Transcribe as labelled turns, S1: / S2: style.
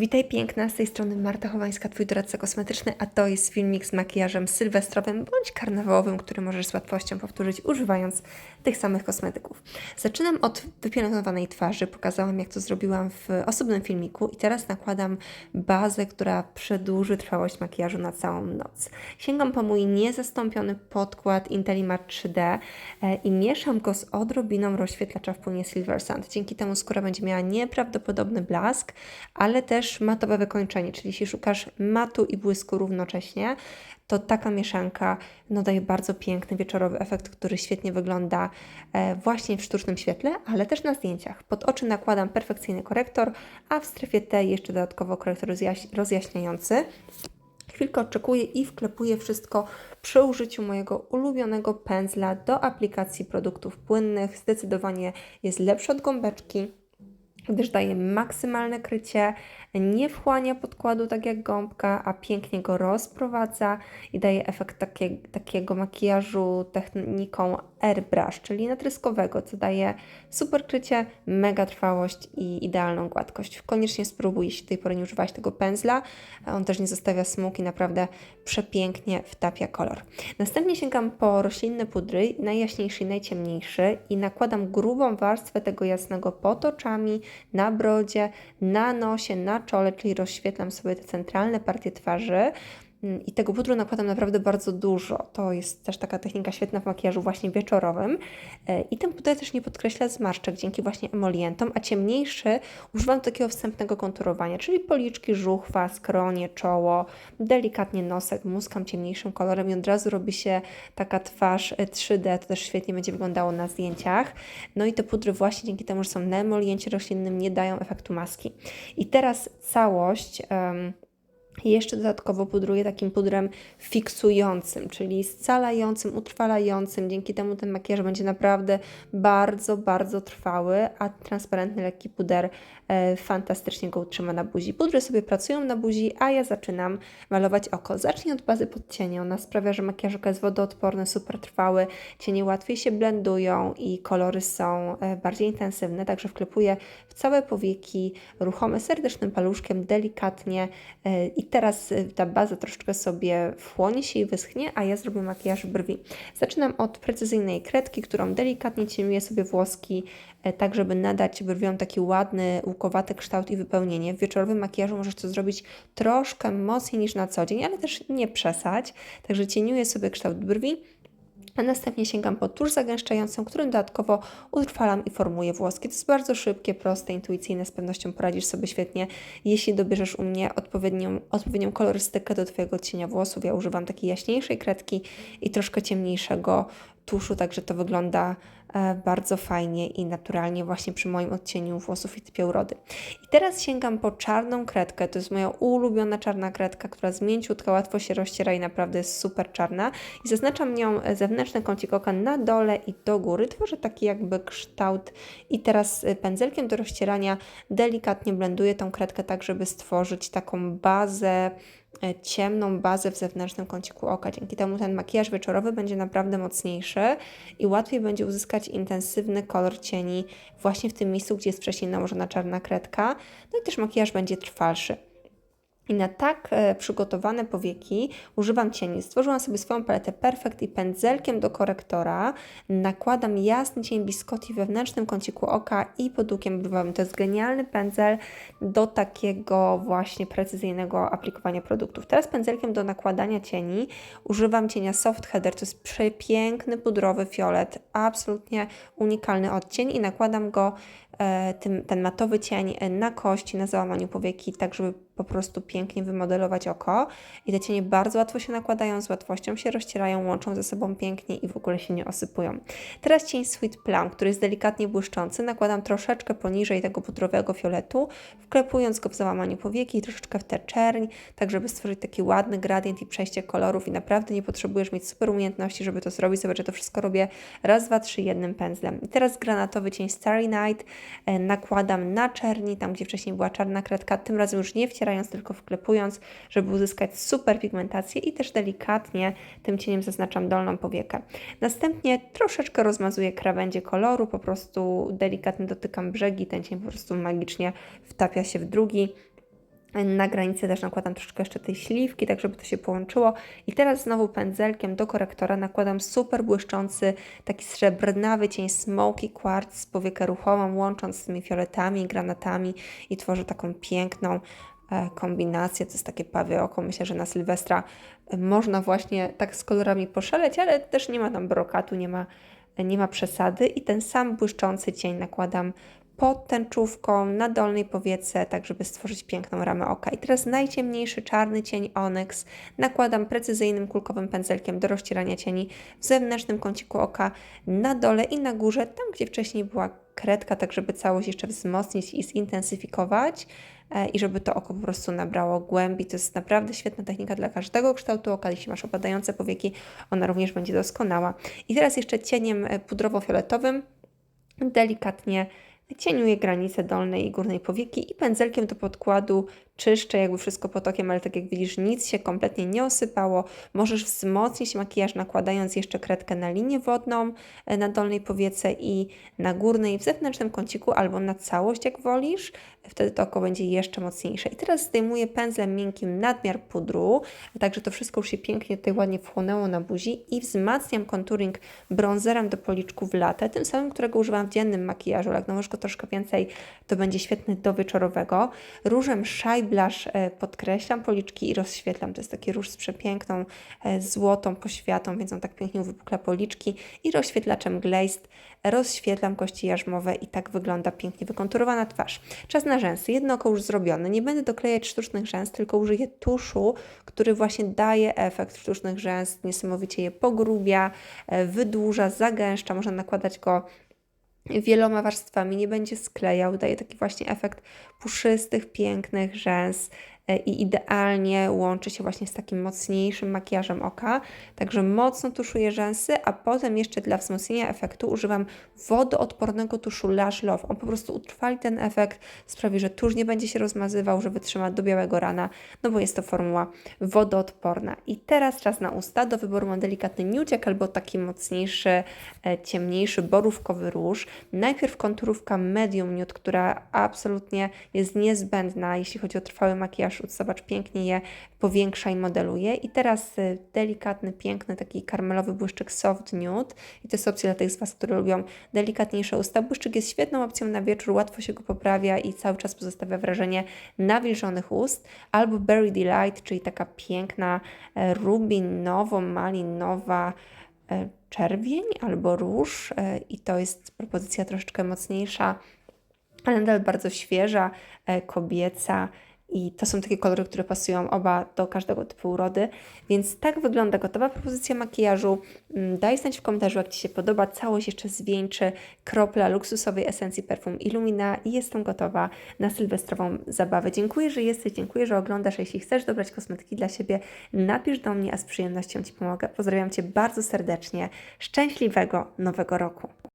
S1: Witaj piękna, z tej strony Marta Chowańska, Twój doradca kosmetyczny, a to jest filmik z makijażem sylwestrowym bądź karnawałowym, który możesz z łatwością powtórzyć używając tych samych kosmetyków. Zaczynam od wypielęgnowanej twarzy, pokazałam jak to zrobiłam w osobnym filmiku i teraz nakładam bazę, która przedłuży trwałość makijażu na całą noc. Sięgam po mój niezastąpiony podkład Intellimat 3D e, i mieszam go z odrobiną rozświetlacza w płynie Silver Sand. Dzięki temu skóra będzie miała nieprawdopodobny blask, ale też matowe wykończenie, czyli jeśli szukasz matu i błysku równocześnie, to taka mieszanka no, daje bardzo piękny wieczorowy efekt, który świetnie wygląda e, właśnie w sztucznym świetle, ale też na zdjęciach. Pod oczy nakładam perfekcyjny korektor, a w strefie T jeszcze dodatkowo korektor rozjaś rozjaśniający. Chwilkę oczekuję i wklepuję wszystko przy użyciu mojego ulubionego pędzla do aplikacji produktów płynnych. Zdecydowanie jest lepszy od gąbeczki gdyż daje maksymalne krycie, nie wchłania podkładu tak jak gąbka, a pięknie go rozprowadza i daje efekt takie, takiego makijażu techniką airbrush, czyli natryskowego, co daje super krycie, mega trwałość i idealną gładkość. Koniecznie spróbuj, jeśli do tej pory nie używałeś tego pędzla. On też nie zostawia smug i naprawdę przepięknie wtapia kolor. Następnie sięgam po roślinne pudry, najjaśniejszy i najciemniejszy i nakładam grubą warstwę tego jasnego pod oczami, na brodzie, na nosie, na czole, czyli rozświetlam sobie te centralne partie twarzy. Mm, I tego pudru nakładam naprawdę bardzo dużo. To jest też taka technika świetna w makijażu właśnie wieczorowym. E, I ten puder też nie podkreśla zmarszczek dzięki właśnie emolientom, a ciemniejszy używam do takiego wstępnego konturowania, czyli policzki, żuchwa, skronie, czoło, delikatnie nosek, muskam ciemniejszym kolorem i od razu robi się taka twarz 3D, e, to też świetnie będzie wyglądało na zdjęciach. No i te pudry właśnie dzięki temu, że są na emoliencie roślinnym nie dają efektu maski. I teraz całość... Um, jeszcze dodatkowo pudruję takim pudrem fiksującym, czyli scalającym, utrwalającym. Dzięki temu ten makijaż będzie naprawdę bardzo, bardzo trwały, a transparentny, lekki puder e, fantastycznie go utrzyma na buzi. Pudry sobie pracują na buzi, a ja zaczynam malować oko. Zacznij od bazy pod cieniem. Ona sprawia, że makijaż oka jest wodoodporny, super trwały, cienie łatwiej się blendują i kolory są e, bardziej intensywne, także wklepuję w całe powieki ruchome serdecznym paluszkiem, delikatnie e, i teraz y, ta baza troszeczkę sobie wchłonie się i wyschnie, a ja zrobię makijaż brwi. Zaczynam od precyzyjnej kredki, którą delikatnie cieniuję sobie włoski, e, tak żeby nadać brwiom taki ładny, łukowaty kształt i wypełnienie. W wieczorowym makijażu możesz to zrobić troszkę mocniej niż na co dzień, ale też nie przesadź. Także cieniuję sobie kształt brwi a następnie sięgam po tusz zagęszczającą, którym dodatkowo utrwalam i formuję włoski. To jest bardzo szybkie, proste, intuicyjne, z pewnością poradzisz sobie świetnie, jeśli dobierzesz u mnie odpowiednią, odpowiednią kolorystykę do Twojego cienia włosów. Ja używam takiej jaśniejszej kredki i troszkę ciemniejszego tuszu, także to wygląda bardzo fajnie i naturalnie właśnie przy moim odcieniu włosów i typie urody. I teraz sięgam po czarną kredkę, to jest moja ulubiona czarna kredka, która z mięciutka łatwo się rozciera i naprawdę jest super czarna. I zaznaczam nią zewnętrzny kącik oka na dole i do góry, tworzę taki jakby kształt. I teraz e, pędzelkiem do rozcierania delikatnie blenduję tą kredkę tak, żeby stworzyć taką bazę E, ciemną bazę w zewnętrznym kąciku oka. Dzięki temu ten makijaż wieczorowy będzie naprawdę mocniejszy i łatwiej będzie uzyskać intensywny kolor cieni właśnie w tym miejscu, gdzie jest wcześniej nałożona czarna kredka. No i też makijaż będzie trwalszy. I na tak e, przygotowane powieki używam cieni. Stworzyłam sobie swoją paletę Perfect i pędzelkiem do korektora nakładam jasny cień Biscotti w wewnętrznym kąciku oka i pod łukiem brwowym. To jest genialny pędzel do takiego właśnie precyzyjnego aplikowania produktów. Teraz pędzelkiem do nakładania cieni używam cienia Soft Header. To jest przepiękny pudrowy fiolet, absolutnie unikalny odcień i nakładam go e, tym, ten matowy cień na kości, na załamaniu powieki, tak żeby po prostu pięknie wymodelować oko i te cienie bardzo łatwo się nakładają, z łatwością się rozcierają, łączą ze sobą pięknie i w ogóle się nie osypują. Teraz cień Sweet Plum, który jest delikatnie błyszczący, nakładam troszeczkę poniżej tego pudrowego fioletu, wklepując go w załamaniu powieki i troszeczkę w tę czerń, tak żeby stworzyć taki ładny gradient i przejście kolorów i naprawdę nie potrzebujesz mieć super umiejętności, żeby to zrobić. Zobacz, że to wszystko robię raz, dwa, trzy jednym pędzlem. I teraz granatowy cień Starry Night e, nakładam na czerni, tam gdzie wcześniej była czarna kredka, tym razem już nie wcierając tylko wklepując, żeby uzyskać super pigmentację i też delikatnie tym cieniem zaznaczam dolną powiekę. Następnie troszeczkę rozmazuję krawędzie koloru, po prostu delikatnie dotykam brzegi, ten cień po prostu magicznie wtapia się w drugi Na granicę też nakładam troszeczkę jeszcze tej śliwki, tak żeby to się połączyło. I teraz znowu pędzelkiem do korektora nakładam super błyszczący, taki srebrnawy cień Smoky Quartz z powiekę ruchomą, łącząc z tymi fioletami, granatami i tworzę taką piękną e, kombinację. To jest takie pawie oko. Myślę, że na Sylwestra e, można właśnie tak z kolorami poszaleć, ale też nie ma tam brokatu, nie ma, nie ma przesady. I ten sam błyszczący cień nakładam pod tęczówką, na dolnej powiece, tak żeby stworzyć piękną ramę oka. I teraz najciemniejszy czarny cień Onyx nakładam precyzyjnym kulkowym pędzelkiem do rozcierania cieni w zewnętrznym kąciku oka, na dole i na górze, tam gdzie wcześniej była kredka, tak żeby całość jeszcze wzmocnić i zintensyfikować e, i żeby to oko po prostu nabrało głębi. To jest naprawdę świetna technika dla każdego kształtu oka. Jeśli masz opadające powieki, ona również będzie doskonała. I teraz jeszcze cieniem e, pudrowo-fioletowym delikatnie cieniuję granice dolnej i górnej powieki i pędzelkiem do podkładu czyszczę jakby wszystko potokiem, ale tak jak widzisz, nic się kompletnie nie osypało. Możesz wzmocnić makijaż nakładając jeszcze kredkę na linię wodną e, na dolnej powiece i na górnej w zewnętrznym kąciku albo na całość jak wolisz. Wtedy to oko będzie jeszcze mocniejsze. I teraz zdejmuję pędzlem miękkim nadmiar pudru, także to wszystko już się pięknie tutaj ładnie wchłonęło na buzi i wzmacniam konturing bronzerem do policzków latę, tym samym, którego używam w dziennym makijażu. Jak nałożysz go troszkę więcej, to będzie świetny do wieczorowego. Różem Shy Blush e, podkreślam policzki i rozświetlam. To jest taki róż z przepiękną e, złotą poświatą, więc on tak pięknie uwypukla policzki i rozświetlaczem Glazed rozświetlam kości jarzmowe i tak wygląda pięknie wykonturowana twarz. Czas na rzęsy. Jedno oko już zrobione. Nie będę doklejać sztucznych rzęs, tylko użyję tuszu, który właśnie daje efekt sztucznych rzęs, niesamowicie je pogrubia, e, wydłuża, zagęszcza. Można nakładać go wieloma warstwami, nie będzie sklejał, daje taki właśnie efekt puszystych, pięknych rzęs i idealnie łączy się właśnie z takim mocniejszym makijażem oka. Także mocno tuszuję rzęsy, a potem jeszcze dla wzmocnienia efektu używam wodoodpornego tuszu Lash Love. On po prostu utrwali ten efekt, sprawi, że tusz nie będzie się rozmazywał, że wytrzyma do białego rana, no bo jest to formuła wodoodporna. I teraz czas na usta. Do wyboru mam delikatny nudziak albo taki mocniejszy, e, ciemniejszy, borówkowy róż. Najpierw konturówka medium nude, która absolutnie jest niezbędna, jeśli chodzi o trwały makijaż. Zobacz, pięknie je powiększa i modeluje. I teraz y, delikatny, piękny, taki karmelowy błyszczyk soft nude. I to jest opcja dla tych z Was, które lubią delikatniejsze usta. Błyszczyk jest świetną opcją na wieczór, łatwo się go poprawia i cały czas pozostawia wrażenie nawilżonych ust. Albo Berry Delight, czyli taka piękna e, rubinowo-malinowa e, czerwień albo róż e, i to jest propozycja troszeczkę mocniejsza, ale nadal bardzo świeża, kobieca i to są takie kolory, które pasują oba do każdego typu urody. Więc tak wygląda gotowa propozycja makijażu. Mm, Daj znać w komentarzu, jak Ci się podoba. Całość jeszcze zwieńczy kropla luksusowej esencji perfum Illumina i jestem gotowa na sylwestrową zabawę. Dziękuję, że jesteś, dziękuję, że oglądasz. Jeśli chcesz dobrać kosmetyki dla siebie, napisz do mnie, a z przyjemnością Ci pomogę. Pozdrawiam Cię bardzo serdecznie. Szczęśliwego Nowego Roku!